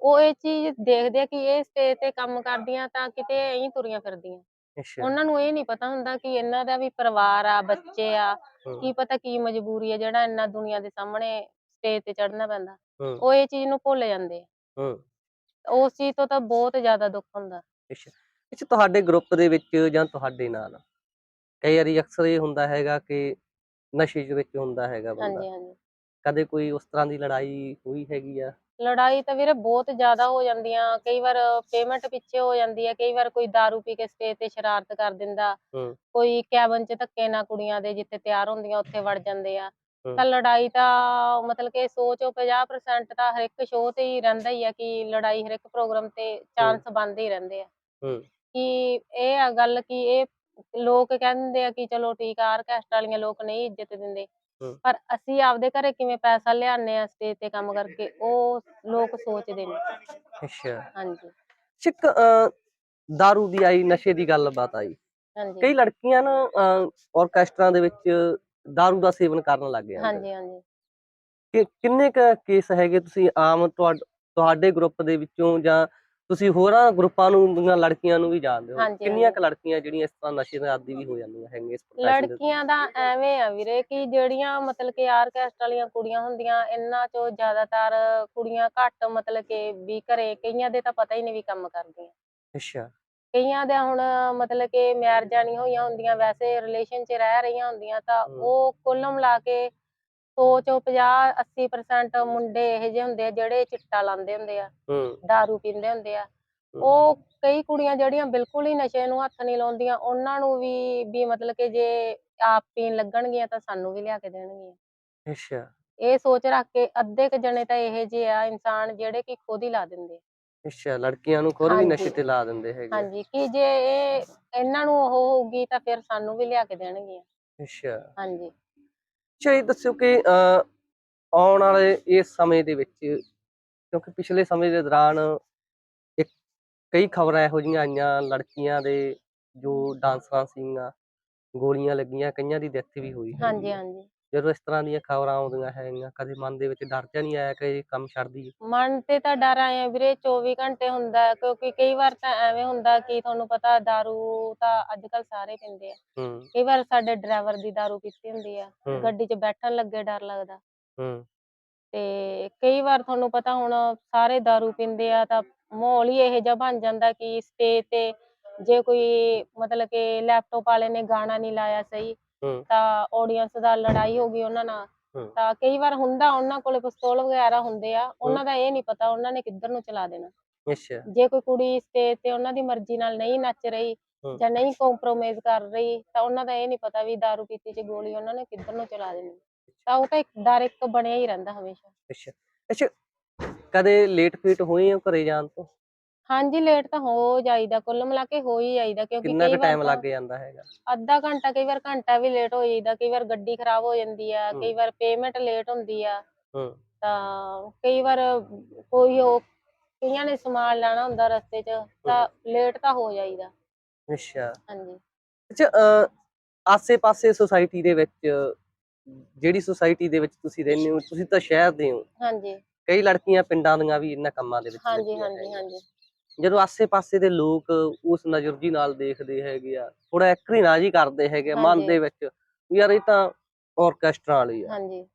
S1: ਉਹ ਇਹ ਚੀਜ਼ ਦੇਖਦੇ ਆ ਕਿ ਇਹ ਸਟੇਜ ਤੇ ਕੰਮ ਕਰਦੀਆਂ ਤਾਂ ਕਿਤੇ ਐਂ ਤੁਰੀਆਂ ਫਿਰਦੀਆਂ।
S2: ਅੱਛਾ।
S1: ਉਹਨਾਂ ਨੂੰ ਇਹ ਨਹੀਂ ਪਤਾ ਹੁੰਦਾ ਕਿ ਇਹਨਾਂ ਦਾ ਵੀ ਪਰਿਵਾਰ ਆ ਬੱਚੇ ਆ
S2: ਹੂੰ,
S1: ਕੀ ਪਤਾ ਕੀ ਮਜਬੂਰੀ ਹੈ ਜਿਹੜਾ ਇੰਨਾ ਦੁਨੀਆ ਦੇ ਸਾਹਮਣੇ ਸਟੇਜ ਤੇ ਚੜ੍ਹਨਾ ਪੈਂਦਾ।
S2: ਹੂੰ,
S1: ਉਹ ਇਹ ਚੀਜ਼ ਨੂੰ ਭੁੱਲ ਜਾਂਦੇ ਆ।
S2: ਹੂੰ,
S1: ਉਸ ਚੀਜ਼ ਤੋਂ ਤਾਂ ਬਹੁਤ ਜ਼ਿਆਦਾ ਦੁੱਖ ਹੁੰਦਾ।
S2: ਅੱਛਾ। ਅੱਛਾ ਤੁਹਾਡੇ ਗਰੁੱਪ ਦੇ ਵਿੱਚ ਜਾਂ ਤੁਹਾਡੇ ਨਾਲ ਕਈ ਵਾਰੀ ਅਕਸਰ ਇਹ ਹੁੰਦਾ ਹੈਗਾ ਕਿ ਨਸ਼ੇ ਦੇ ਵਿੱਚ ਹੁੰਦਾ ਹੈਗਾ
S1: ਹਾਂਜੀ
S2: ਬੰਦਾ
S1: ਹਾਂਜੀ।
S2: ਕਦੇ ਕੋਈ ਉਸ ਤਰ੍ਹਾਂ ਦੀ ਲੜਾਈ ਹੋਈ ਹੈਗੀ ਆ?
S1: ਲੜਾਈ ਤਾਂ ਵੀਰੇ ਬਹੁਤ ਜ਼ਿਆਦਾ ਹੋ ਜਾਂਦੀਆਂ ਕਈ ਵਾਰ ਪੇਮੈਂਟ ਪਿੱਛੇ ਹੋ ਜਾਂਦੀ ਹੈ ਕਈ ਵਾਰ ਕੋਈ दारू ਪੀ ਕੇ ਸਟੇਜ ਤੇ ਸ਼ਰਾਰਤ ਕਰ ਦਿੰਦਾ
S2: ਹੂੰ,
S1: ਕੋਈ ਕੈਬਨ 'ਚ ਧੱਕੇ ਨਾਲ ਕੁੜੀਆਂ ਦੇ ਜਿੱਥੇ ਤਿਆਰ ਹੁੰਦੀਆਂ ਉੱਥੇ ਵੜ ਜਾਂਦੇ ਆ।
S2: ਹੂੰ।
S1: ਤਾਂ ਲੜਾਈ ਤਾਂ ਮਤਲਬ ਕਿ 100 ਚੋਂ 50% ਤਾਂ ਹਰ ਇੱਕ ਸ਼ੋਅ ਤੇ ਹੀ ਰਹਿੰਦਾ ਹੀ ਆ ਕਿ ਲੜਾਈ ਹਰ ਇੱਕ ਪ੍ਰੋਗਰਾਮ ਤੇ ਚਾਂਸ ਬਣਦੇ ਹੀ ਰਹਿੰਦੇ ਆ।
S2: ਹੂੰ,
S1: ਕਿ ਇਹ ਆ ਗੱਲ ਕਿ ਇਹ ਲੋਕ ਕਹਿੰਦੇ ਆ ਕਿ ਚਲੋ ਠੀਕ ਆ ਆਰਕੈਸਟ ਵਾਲੀਆਂ ਲੋਕ ਨਹੀਂ ਇੱਜ਼ਤ ਦਿੰਦੇ।
S2: ਹੂੰ।
S1: ਪਰ ਅਸੀਂ ਆਪਦੇ ਘਰੇ ਕਿਵੇਂ ਪੈਸਾ ਲਿਆਉਂਦੇ ਆ ਸਟੇਜ ਤੇ ਕੰਮ ਕਰਕੇ ਉਹ ਲੋਕ ਸੋਚਦੇ ਨੇ।
S2: ਅੱਛਾ।
S1: ਹਾਂਜੀ।
S2: ਚਿਕ ਦਾਰੂ ਦੀ ਆਈ ਨਸ਼ੇ ਦੀ ਗੱਲਬਾਤ ਆਈ।
S1: ਹਾਂਜੀ।
S2: ਕਈ ਲੜਕੀਆਂ ਨਾ ਅਹ, ਆਰਕੈਸਟਰਾ ਦੇ ਵਿੱਚ ਦਾਰੂ ਦਾ ਸੇਵਨ ਕਰਨ ਲੱਗ ਜਾਂਦੇ
S1: ਹਾਂਜੀ ਹਾਂਜੀ।
S2: ਕਿ ਕਿੰਨੇ ਕ ਕੇਸ ਹੈਗੇ ਤੁਸੀਂ ਆਮ ਤੁਹਾਡ- ਤੁਹਾਡੇ ਗਰੁੱਪ ਦੇ ਵਿੱਚੋਂ ਜਾਂ ਤੁਸੀਂ ਹੋਰਾਂ ਗਰੁੱਪਾਂ ਨੂੰ ਦੀਆਂ ਲੜਕੀਆਂ ਨੂੰ ਵੀ ਜਾਣਦੇ ਹੋ
S1: ਹਾਂਜੀ,
S2: ਕਿੰਨੀਆਂ। ਕ ਲੜਕੀਆਂ ਜਿਹੜੀਆਂ ਇਸ ਤਰ੍ਹਾਂ ਨਸ਼ੇ ਦੇ ਆਦੀ ਵੀ ਹੋ ਜਾਂਦੀਆਂ ਹੈਗੀਆਂ ਇਸ profession ਦੇ
S1: ਲੜਕੀਆਂ ਦਾ ਐਵੇਂ ਆ ਵੀਰੇ ਕਿ ਜਿਹੜੀਆਂ ਮਤਲਬ ਕਿ ਆਰਕੈਸਟ ਵਾਲੀਆਂ ਕੁੜੀਆਂ ਹੁੰਦੀਆਂ ਇਹਨਾਂ ਚੋਂ ਜ਼ਿਆਦਾਤਰ ਕੁੜੀਆਂ ਘੱਟ ਮਤਲਬ ਕਿ ਵੀ ਘਰੇ ਕਈਆਂ ਦੇ ਤਾਂ ਪਤਾ ਹੀ ਨਹੀਂ ਵੀ ਕੰਮ ਕਰਦੀਆਂ
S2: ਅੱਛਾ
S1: ਕਈਆਂ ਦੇ ਹੁਣ ਮਤਲਬ ਕਿ ਮੈਰਿਜਾਂ ਨਹੀਂ ਹੋਈਆਂ ਹੁੰਦੀਆਂ ਵੈਸੇ ਰਿਲੇਸ਼ਨ 'ਚ ਰਹਿ ਰਹੀਆਂ ਹੁੰਦੀਆਂ ਤਾਂ
S2: ਹਮ।
S1: ਉਹ ਕੁੱਲ ਮਿਲਾ ਕੇ 100 ਚੋਂ 50 80% ਮੁੰਡੇ ਇਹੋ ਜਿਹੇ ਹੁੰਦੇ ਆ ਜਿਹੜੇ ਚਿੱਟਾ ਲਾਉਂਦੇ ਹੁੰਦੇ ਆ
S2: ਹੂੰ
S1: दारू ਪੀਂਦੇ ਹੁੰਦੇ ਆ। ਉਹ ਕਈ ਕੁੜੀਆਂ ਜਿਹੜੀਆਂ ਬਿਲਕੁਲ ਹੀ ਨਸ਼ੇ ਨੂੰ ਹੱਥ ਨਹੀਂ ਲਾਉਂਦੀਆਂ ਉਹਨਾਂ ਨੂੰ ਵੀ ਵੀ ਮਤਲਬ ਕਿ ਜੇ ਆਪ ਪੀਣ ਲੱਗਣਗੀਆਂ ਤਾਂ ਸਾਨੂੰ ਵੀ ਲਿਆ ਕੇ ਦੇਣਗੀਆਂ
S2: ਅੱਛਾ
S1: ਇਹ ਸੋਚ ਰੱਖ ਕੇ ਅੱਧੇ ਕ ਜਣੇ ਤਾਂ ਇਹੋ ਜਿਹੇ ਆ ਇਨਸਾਨ ਜਿਹੜੇ ਕਿ ਖੁਦ ਹੀ ਲਾ ਦਿੰਦੇ।
S2: ਅੱਛਾ ਲੜਕੀਆਂ ਨੂੰ ਖੁਦ ਵੀ ਨਸ਼ੇ। ਤੇ ਲਾ ਦਿੰਦੇ ਹੈਗੇ।
S1: ਹਾਂਜੀ ਕਿ ਜੇ ਇਹ ਇਹਨਾਂ ਨੂੰ ਉਹ ਹੋਊਗੀ ਤਾਂ ਫਿਰ ਸਾਨੂੰ ਵੀ ਲਿਆ ਕੇ ਦੇਣਗੀਆਂ
S2: ਅੱਛਾ
S1: ਹਾਂਜੀ
S2: ਅੱਛਾ ਇਹ ਦੱਸਿਓ ਕਿ ਆਉਣ ਵਾਲੇ ਇਸ ਸਮੇਂ ਦੇ ਵਿੱਚ ਕਿਉਂਕਿ ਪਿਛਲੇ ਸਮੇਂ ਦੇ ਦੌਰਾਨ ਇੱਕ ਕਈ ਖਬਰਾਂ ਇਹੋ ਜਿਹੀਆਂ ਆਈਆਂ ਲੜਕੀਆਂ ਦੇ ਜੋ ਡਾਂਸਰਾਂ ਸੀਗੀਆਂ ਗੋਲੀਆਂ ਲੱਗੀਆਂ ਕਈਆਂ ਦੀ ਡੈਥ ਵੀ ਹੋਈ
S1: ਹਾਂਜੀ। ਹਾਂਜੀ
S2: ਜਦੋਂ ਇਸ ਤਰ੍ਹਾਂ ਦੀਆਂ ਖਬਰਾਂ ਆਉਂਦੀਆਂ ਹੈਗੀਆਂ ਕਦੇ ਮਨ ਦੇ ਵਿੱਚ ਡਰ ਜਿਹਾ ਨਹੀਂ ਆਇਆ ਕਿ ਇਹ ਕੰਮ ਛੱਡ ਦਈਏ
S1: ਮਨ ਤੇ ਤਾਂ ਡਰ ਆਇਆ ਵੀਰੇ 24 ਘੰਟੇ ਹੁੰਦਾ ਹੈ, ਕਿਉਂਕਿ ਕਈ ਵਾਰ ਤਾਂ ਐਵੇਂ ਹੁੰਦਾ ਕਿ ਤੁਹਾਨੂੰ ਪਤਾ दारू ਤਾਂ ਅੱਜ ਕੱਲ ਸਾਰੇ ਪੀਂਦੇ ਆ
S2: ਹੂੰ
S1: ਕਈ ਵਾਰ ਸਾਡੇ ਡਰਾਈਵਰ ਦੀ दारू ਪੀਤੀ ਹੁੰਦੀ ਆ
S2: ਹੂੰ
S1: ਗੱਡੀ 'ਚ ਬੈਠਣ ਲੱਗੇ ਡਰ ਲੱਗਦਾ
S2: ਹੂੰ
S1: ਤੇ ਕਈ ਵਾਰ ਤੁਹਾਨੂੰ ਪਤਾ ਹੁਣ ਸਾਰੇ दारू ਪੀਂਦੇ ਆ ਤਾਂ ਮਾਹੌਲ ਹੀ ਇਹੋ ਜਿਹਾ ਬਣ ਜਾਂਦਾ ਕਿ ਸਟੇਜ ਤੇ ਜੇ ਕੋਈ ਮਤਲਬ ਕਿ ਲੈਪਟਾਪ ਵਾਲੇ ਨੇ ਗਾਣਾ ਨਹੀਂ ਲਾਇਆ ਸਹੀ
S2: ਹੂੰ
S1: ਤਾਂ ਆਡੀਅנס ਦਾ ਲੜਾਈ ਹੋ ਗਈ ਉਹਨਾਂ ਨਾਲ। ਤਾਂ ਕਈ ਵਾਰ ਹੁੰਦਾ ਉਹਨਾਂ ਕੋਲੇ ਪਿਸਤੌਲ ਵਗੈਰਾ ਹੁੰਦੇ ਆ ਉਹਨਾਂ ਦਾ ਇਹ ਨਹੀਂ ਪਤਾ ਉਹਨਾਂ ਨੇ ਕਿੱਧਰ ਨੂੰ ਚਲਾ ਦੇਣਾ।
S2: ਅੱਛਾ।
S1: ਜੇ ਕੋਈ ਕੁੜੀ ਸਟੇਜ ਤੇ ਉਹਨਾਂ ਦੀ ਮਰਜ਼ੀ ਨਾਲ ਨਹੀਂ ਨੱਚ ਰਹੀ ਜਾਂ ਨਹੀਂ ਕੰਪਰੋਮਾਈਜ਼ ਕਰ ਰਹੀ ਤਾਂ ਉਹਨਾਂ ਦਾ ਇਹ ਨਹੀਂ ਪਤਾ ਵੀ दारू ਪੀਤੀ ਚ ਗੋਲੀ ਉਹਨਾਂ ਨੇ ਕਿੱਧਰ ਨੂੰ ਚਲਾ ਦੇਣੀ। ਤਾਂ ਉਹ ਤਾਂ ਇੱਕ ਡਰ ਇੱਕ ਬਣਿਆ ਹੀ ਰਹਿੰਦਾ ਹਮੇਸ਼ਾ।
S2: ਅੱਛਾ। ਅੱਛਾ। ਕਦੇ ਲੇਟ ਫੀਟ ਹੋਈ ਆ ਘਰੇ ਜਾਣ ਤੋਂ?
S1: ਹਾਂਜੀ ਲੇਟ ਤਾਂ ਹੋ ਜਾਈਦਾ ਕੁੱਲ ਮਿਲਾ ਕੇ ਹੋ ਹੀ ਜਾਈਦਾ ਕਿਉਂਕਿ
S2: ਕਿੰਨਾ
S1: ਕਈ
S2: ਕੁ
S1: ਵਾਰ
S2: ਟਾਈਮ
S1: ਤਾਂ
S2: ਲੱਗ ਜਾਂਦਾ ਹੈਗਾ?
S1: ਅੱਧਾ ਘੰਟਾ ਕਈ ਵਾਰ ਘੰਟਾ ਵੀ ਲੇਟ ਹੋ ਜਾਈਦਾ ਕਈ ਵਾਰ ਗੱਡੀ ਖਰਾਬ ਹੋ ਜਾਂਦੀ ਆ। ਕਈ ਵਾਰ ਪੇਮੈਂਟ ਲੇਟ ਹੁੰਦੀ ਆ।
S2: ਹੂੰ।
S1: ਤਾਂ ਕਈ ਵਾਰ ਕੋਈ ਉਹ ਕਈਆਂ ਨੇ ਸਮਾਨ ਲੈਣਾ ਹੁੰਦਾ ਰਸਤੇ 'ਚ ਤਾਂ ਲੇਟ ਤਾਂ ਹੋ ਜਾਈਦਾ।
S2: ਅੱਛਾ।
S1: ਹਾਂਜੀ।
S2: ਅੱਛਾ ਆਸੇ-ਪਾਸੇ ਸੁਸਾਇਟੀ ਦੇ ਵਿੱਚ ਜਿਹੜੀ ਸੁਸਾਇਟੀ ਦੇ ਵਿੱਚ ਤੁਸੀਂ ਰਹਿੰਦੇ ਹੋ ਤੁਸੀਂ ਤਾਂ ਸ਼ਹਿਰ ਦੇ ਹੋ।
S1: ਹਾਂਜੀ।
S2: ਕਈ ਲੜਕੀਆਂ ਪਿੰਡਾਂ ਦੀਆਂ ਵੀ ਇਹਨਾਂ ਕੰਮਾਂ ਦੇ ਵਿੱਚ
S1: ਹਾਂਜੀ
S2: ਲੱਗੀਆਂ
S1: ਹਾਂਜੀ
S2: ਹੈਗੀਆਂ।
S1: ਹਾਂਜੀ।
S2: ਜਦੋਂ ਆਸੇ-ਪਾਸੇ ਦੇ ਲੋਕ ਉਸ ਨਜ਼ਰਜੀ ਨਾਲ ਦੇਖਦੇ ਹੈਗੇ ਆ ਥੋੜਾ ਘৃਣਾ ਜੀ ਕਰਦੇ ਹੈਗੇ ਆ ਮਨ। ਦੇ ਵਿੱਚ ਵੀ ਯਾਰ ਇਹ ਤਾਂ ਆਰਕੈਸਟਰਾ ਵਾਲੀ ਆ
S1: ਹਾਂਜੀ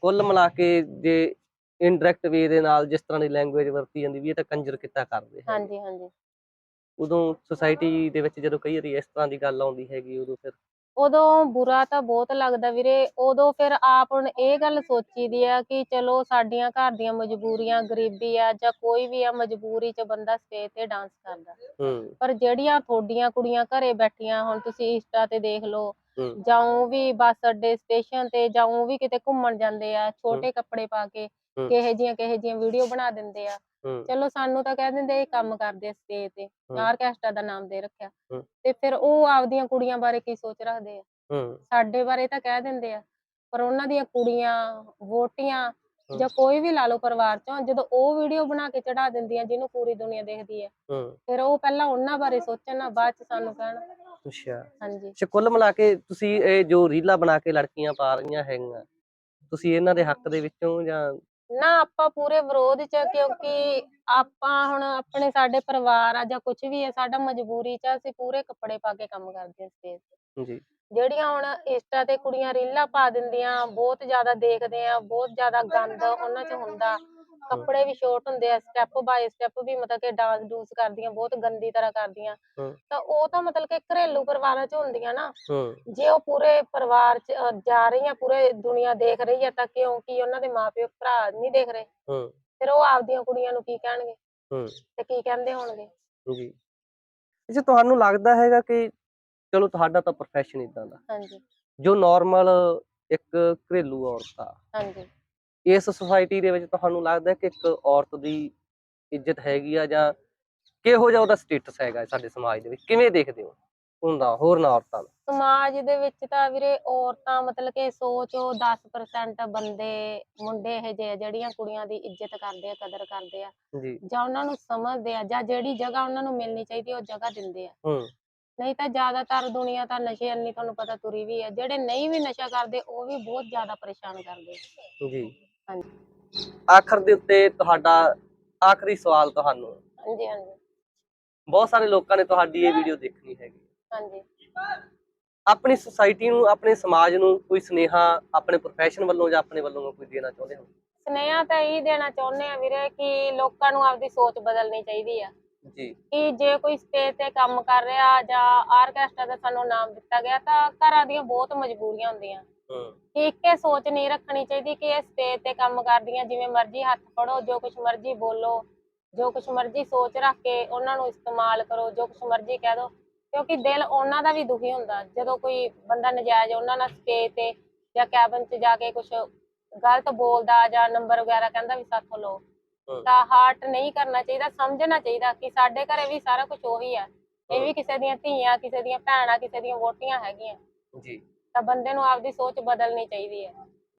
S2: ਕੁੱਲ ਮਿਲਾ ਕੇ ਜੇ ਇਨਡਾਇਰੈਕਟ ਵੇ ਦੇ ਨਾਲ ਜਿਸ ਤਰ੍ਹਾਂ ਦੀ ਲੈਂਗੁਏਜ ਵਰਤੀ ਜਾਂਦੀ ਵੀ ਇਹ ਤਾਂ ਕੰਜਰ ਕਿੱਤਾ ਕਰਦੇ ਹੈਗੇ।
S1: ਹਾਂਜੀ ਹਾਂਜੀ
S2: ਉਦੋਂ ਸੁਸਾਇਟੀ ਦੇ ਵਿੱਚ ਜਦੋਂ ਕਈ ਵਾਰੀ ਇਸ ਤਰ੍ਹਾਂ ਦੀ ਗੱਲ ਆਉਂਦੀ ਹੈਗੀ ਉਦੋਂ ਫਿਰ
S1: ਉਦੋਂ ਬੁਰਾ ਤਾਂ ਬਹੁਤ ਲੱਗਦਾ ਵੀਰੇ ਉਦੋਂ ਫਿਰ ਆਪ ਹੁਣ ਇਹ ਗੱਲ ਸੋਚੀਦੀ ਆ ਕਿ ਚਲੋ ਸਾਡੀਆਂ ਘਰ ਦੀਆਂ ਮਜਬੂਰੀਆਂ ਗਰੀਬੀ ਆ ਜਾਂ ਕੋਈ ਵੀ ਆ ਮਜਬੂਰੀ 'ਚ ਬੰਦਾ ਸਟੇਜ ਤੇ ਡਾਂਸ ਕਰਦਾ।
S2: ਹੂੰ।
S1: ਪਰ ਜਿਹੜੀਆਂ ਤੁਹਾਡੀਆਂ ਕੁੜੀਆਂ ਘਰੇ ਬੈਠੀਆਂ ਹੁਣ ਤੁਸੀਂ ਇੰਸਟਾ ਤੇ ਦੇਖ ਲਓ
S2: ਹੂੰ।
S1: ਜਾਂ ਊਂ ਵੀ ਬੱਸ ਅੱਡੇ ਸਟੇਸ਼ਨ ਤੇ ਜਾਂ ਊਂ ਵੀ ਕਿਤੇ ਘੁੰਮਣ ਜਾਂਦੇ ਆ ਛੋਟੇ ਕੱਪੜੇ ਪਾ ਕੇ
S2: ਹੂੰ।
S1: ਕਿਹੇ ਜੀਆਂ ਕਿਹੇ ਜੀਆਂ ਵੀਡੀਓ ਬਣਾ ਦਿੰਦੇ ਆ। ਚਲੋ ਸਾਨੂੰ ਤਾਂ ਕਹਿ ਦਿੰਦੇ ਇਹ ਕੰਮ ਕਰਦੇ ਆ ਸਟੇਜ ਤੇ। ਆਰਕੈਸਟਰਾ ਦਾ ਨਾਮ ਦੇ ਰੱਖਿਆ। ਤੇ ਫਿਰ ਉਹ ਆਪਦੀਆਂ ਕੁੜੀਆਂ ਬਾਰੇ ਕੀ ਸੋਚ ਰੱਖਦੇ ਆ? ਸਾਡੇ ਬਾਰੇ ਤਾਂ ਕਹਿ ਦਿੰਦੇ ਆ ਪਰ ਉਹਨਾਂ ਦੀਆਂ ਕੁੜੀਆਂ ਵੋਟੀਆਂ। ਜਾਂ ਕੋਈ ਵੀ ਲਾ ਲਓ ਪਰਿਵਾਰ ਚੋਂ ਜਦੋਂ ਉਹ ਵੀਡੀਓ ਬਣਾ ਕੇ ਚੜਾ ਦਿੰਦੀਆਂ ਜਿਹਨੂੰ ਪੂਰੀ ਦੁਨੀਆ ਦੇਖਦੀ ਹੂੰ। ਫਿਰ ਉਹ ਪਹਿਲਾਂ ਉਹਨਾਂ ਬਾਰੇ ਸੋਚਣ ਨਾ ਬਾਅਦ ਚ ਸਾਨੂੰ ਕਹਿਣ।
S2: ਅੱਛਾ।
S1: ਹਾਂਜੀ।
S2: ਅੱਛਾ ਕੁੱਲ ਮਿਲਾ ਕੇ ਤੁਸੀਂ ਇਹ ਜੋ ਰੀਲਾਂ ਬਣਾ ਕੇ ਲੜਕੀਆਂ ਪਾ ਰਹੀਆਂ ਹੈਗੀਆਂ ਤੁਸੀਂ ਇਹਨਾਂ ਦੇ ਹੱਕ ਦੇ ਵਿੱਚੋਂ ਜਾਂ
S1: ਨਾ ਆਪਾਂ ਪੂਰੇ ਵਿਰੋਧ ਚ ਕਿਉਂਕਿ ਆਪਾਂ ਹੁਣ ਆਪਣੇ ਸਾਡੇ ਪਰਿਵਾਰ ਆ ਜਾਂ ਕੁਝ ਵੀ ਹੈ ਸਾਡਾ ਮਜਬੂਰੀ ਚ ਆ, ਅਸੀਂ ਪੂਰੇ ਕੱਪੜੇ ਪਾ ਕੇ ਕੰਮ ਕਰਦੇ ਹਾਂ ਸਟੇਜ ਤੇ।
S2: ਜੀ।
S1: ਜਿਹੜੀਆਂ ਹੁਣ ਇੰਸਟਾ ਤੇ ਕੁੜੀਆਂ ਰੀਲਾਂ ਪਾ ਦਿੰਦੀਆਂ ਬਹੁਤ ਜ਼ਿਆਦਾ ਦੇਖਦੇ ਆ ਬਹੁਤ ਜ਼ਿਆਦਾ ਗੰਦ ਉਹਨਾਂ 'ਚ ਹੁੰਦਾ। ਕੱਪੜੇ ਵੀ ਸ਼ੋਰਟ ਹੁੰਦੇ ਆ ਸਟੈਪ ਬਾਏ ਸਟੈਪ ਵੀ ਮਤਲਬ ਕਿ ਡਾਂਸ ਡੂਸ ਕਰਦੀਆਂ ਬਹੁਤ ਗੰਦੀ ਤਰ੍ਹਾਂ ਕਰਦੀਆਂ।
S2: ਹੂੰ।
S1: ਤਾਂ ਉਹ ਤਾਂ ਮਤਲਬ ਕਿ ਘਰੇਲੂ ਪਰਿਵਾਰਾਂ 'ਚ ਹੁੰਦੀਆਂ ਨਾ। ਜੇ ਉਹ ਪੂਰੇ ਪਰਿਵਾਰ 'ਚ ਜਾ ਰਹੀਆਂ ਪੂਰੇ ਦੁਨੀਆ ਦੇਖ ਰਹੀ ਹੈ ਤਾਂ ਕਿਉਂਕਿ ਉਹਨਾਂ ਦੇ ਮਾਪਿਓ ਭਰਾ ਨਹੀਂ ਦੇਖ ਰਹੇ?
S2: ਹੂੰ।
S1: ਫਿਰ ਉਹ ਆਪਦੀਆਂ ਕੁੜੀਆਂ ਨੂੰ ਕੀ ਕਹਿਣਗੇ?
S2: ਹੂੰ।
S1: ਤੇ ਕੀ ਕਹਿੰਦੇ ਹੋਣਗੇ?
S2: ਜੀ ਅੱਛਾ ਤੁਹਾਨੂੰ ਲੱਗਦਾ ਹੈਗਾ ਕਿ ਚਲੋ ਤੁਹਾਡਾ ਤਾਂ ਪ੍ਰੋਫੈਸ਼ਨ ਇਦਾਂ ਦਾ।
S1: ਹਾਂਜੀ।
S2: ਜੋ ਨਾਰਮਲ ਇੱਕ ਘਰੇਲੂ ਔਰਤ ਆ।
S1: ਹਾਂਜੀ।
S2: ਇਸ ਸੁਸਾਇਟੀ ਦੇ ਵਿੱਚ ਤੁਹਾਨੂੰ ਲੱਗਦਾ ਕਿ ਇੱਕ ਔਰਤ ਦੀ ਇੱਜ਼ਤ ਹੈਗੀ ਆ ਜਾਂ ਕਿਹੋ ਜਿਹਾ ਉਹਦਾ ਸਟੇਟਸ ਹੈਗਾ ਸਾਡੇ ਸਮਾਜ ਦੇ ਵਿੱਚ? ਕਿਵੇਂ ਦੇਖਦੇ ਹੋ ਹੁੰਦਾ ਹੋਰ ਨਾ ਔਰਤਾਂ ਦਾ
S1: ਸਮਾਜ ਦੇ ਵਿੱਚ ਤਾਂ ਵੀਰੇ ਔਰਤਾਂ ਮਤਲਬ ਕਿ ਸੋਚੋ 10% ਬੰਦੇ ਮੁੰਡੇ ਇਹ ਆ ਜਿਹੜੀਆਂ ਕੁੜੀਆਂ ਦੀ ਇੱਜ਼ਤ ਕਰਦੇ ਆ ਕਦਰ ਕਰਦੇ ਆ।
S2: ਜੀ।
S1: ਜਾਂ ਉਹਨਾਂ ਨੂੰ ਸਮਝਦੇ ਆ ਜਾਂ ਜਿਹੜੀ ਜਗ੍ਹਾ ਉਹਨਾਂ ਨੂੰ ਮਿਲਣੀ ਚਾਹੀਦੀ ਉਹ ਜਗ੍ਹਾ ਦਿੰਦੇ ਆ।
S2: ਹੂੰ।
S1: ਨਹੀਂ ਤਾਂ ਜ਼ਿਆਦਾਤਰ ਦੁਨੀਆ ਤਾਂ ਨਸ਼ੇ ਅੰਨੀ ਤੁਹਾਨੂੰ ਪਤਾ ਤੁਰੀ ਵੀ ਆ ਜਿਹੜੇ ਨਹੀਂ ਵੀ ਨਸ਼ਾ ਕਰਦੇ ਉਹ ਵੀ ਬਹੁਤ ਜ਼ਿਆਦਾ ਪਰੇਸ਼ਾਨ ਕਰਦੇ
S2: ਜੀ।
S1: ਹਾਂਜੀ।
S2: ਆਖਰ ਦੇ ਉੱਤੇ ਤੁਹਾਡਾ ਆਖਰੀ ਸਵਾਲ ਤੁਹਾਨੂੰ।
S1: ਹਾਂਜੀ ਹਾਂਜੀ।
S2: ਬਹੁਤ ਸਾਰੇ ਲੋਕਾਂ ਨੇ ਤੁਹਾਡੀ ਇਹ ਵੀਡੀਓ ਦੇਖਣੀ ਹੈਗੀ।
S1: ਹਾਂਜੀ।
S2: ਆਪਣੀ ਸੁਸਾਇਟੀ ਨੂੰ ਆਪਣੇ ਸਮਾਜ ਨੂੰ ਕੋਈ ਸੁਨੇਹਾ ਆਪਣੇ ਪ੍ਰੋਫੈਸ਼ਨ ਵੱਲੋਂ ਜਾਂ ਆਪਣੇ ਵੱਲੋਂ ਕੋਈ ਦੇਣਾ ਚਾਹੁੰਦੇ ਹੋ?
S1: ਸੁਨੇਹਾ ਤਾਂ ਇਹ ਦੇਣਾ ਚਾਹੁੰਦੇ ਆ ਵੀਰੇ ਕਿ ਲੋਕਾਂ ਨੂੰ ਆਪਦੀ ਸੋਚ ਬਦਲਣੀ ਚਾਹੀਦੀ ਆ।
S2: ਜੀ।
S1: ਕਿ ਜੇ ਕੋਈ ਸਟੇਜ ਤੇ ਕੰਮ ਕਰ ਰਿਹਾ ਜਾਂ ਆਰਕੈਸਟਰਾ ਦਾ ਸਾਨੂੰ ਨਾਮ ਦਿੱਤਾ ਗਿਆ ਤਾਂ ਘਰਾਂ ਦੀਆਂ ਬਹੁਤ ਮਜਬੂਰੀਆਂ ਹੁੰਦੀਆਂ। ਇੱਕੇ ਸੋਚ ਨਹੀਂ ਰੱਖਣੀ ਚਾਹੀਦੀ ਕਿ ਇਹ ਸਟੇਜ ਤੇ ਕੰਮ ਕਰਦੀਆਂ ਜਿਵੇਂ ਮਰਜ਼ੀ ਹੱਥ ਫੜੋ ਜੋ ਕੁਝ ਮਰਜ਼ੀ ਬੋਲੋ ਜੋ ਕੁਝ ਮਰਜ਼ੀ ਸੋਚ ਰੱਖ ਕੇ ਉਹਨਾਂ ਨੂੰ ਇਸਤੇਮਾਲ ਕਰੋ ਜੋ ਕੁਝ ਮਰਜ਼ੀ ਕਹਿ ਦੋ ਕਿਉਂਕਿ ਦਿਲ ਉਹਨਾਂ ਦਾ ਵੀ ਦੁਖੀ ਹੁੰਦਾ। ਜਦੋਂ ਕੋਈ ਬੰਦਾ ਨਜਾਇਜ਼ ਉਹਨਾਂ ਨਾਲ ਸਟੇਜ ਤੇ ਜਾਂ ਕੈਬਨ 'ਚ ਜਾ ਕੇ ਕੁਝ ਗਲਤ ਬੋਲਦਾ ਜਾਂ ਨੰਬਰ ਵਗੈਰਾ ਕਹਿੰਦਾ ਵੀ ਸਾਥੋਂ
S2: ਹੂੰ।
S1: ਤਾਂ ਹਾਰਟ ਨਹੀਂ ਕਰਨਾ ਚਾਹੀਦਾ ਸਮਝਣਾ ਚਾਹੀਦਾ ਕਿ ਸਾਡੇ ਘਰੇ ਵੀ ਸਾਰਾ ਕੁਝ ਉਹੀ ਆ। ਇਹ ਵੀ ਕਿਸੇ ਦੀਆਂ ਧੀਆਂ ਕਿਸੇ ਦੀਆਂ ਭੈਣਾਂ ਕਿਸੇ ਦੀਆਂ ਵੋਟੀਆਂ ਹੈਗੀਆਂ।
S2: ਜੀ।
S1: ਤਾਂ ਬੰਦੇ ਨੂੰ ਆਪਦੀ ਸੋਚ ਬਦਲਣੀ ਚਾਹੀਦੀ ਹੈ।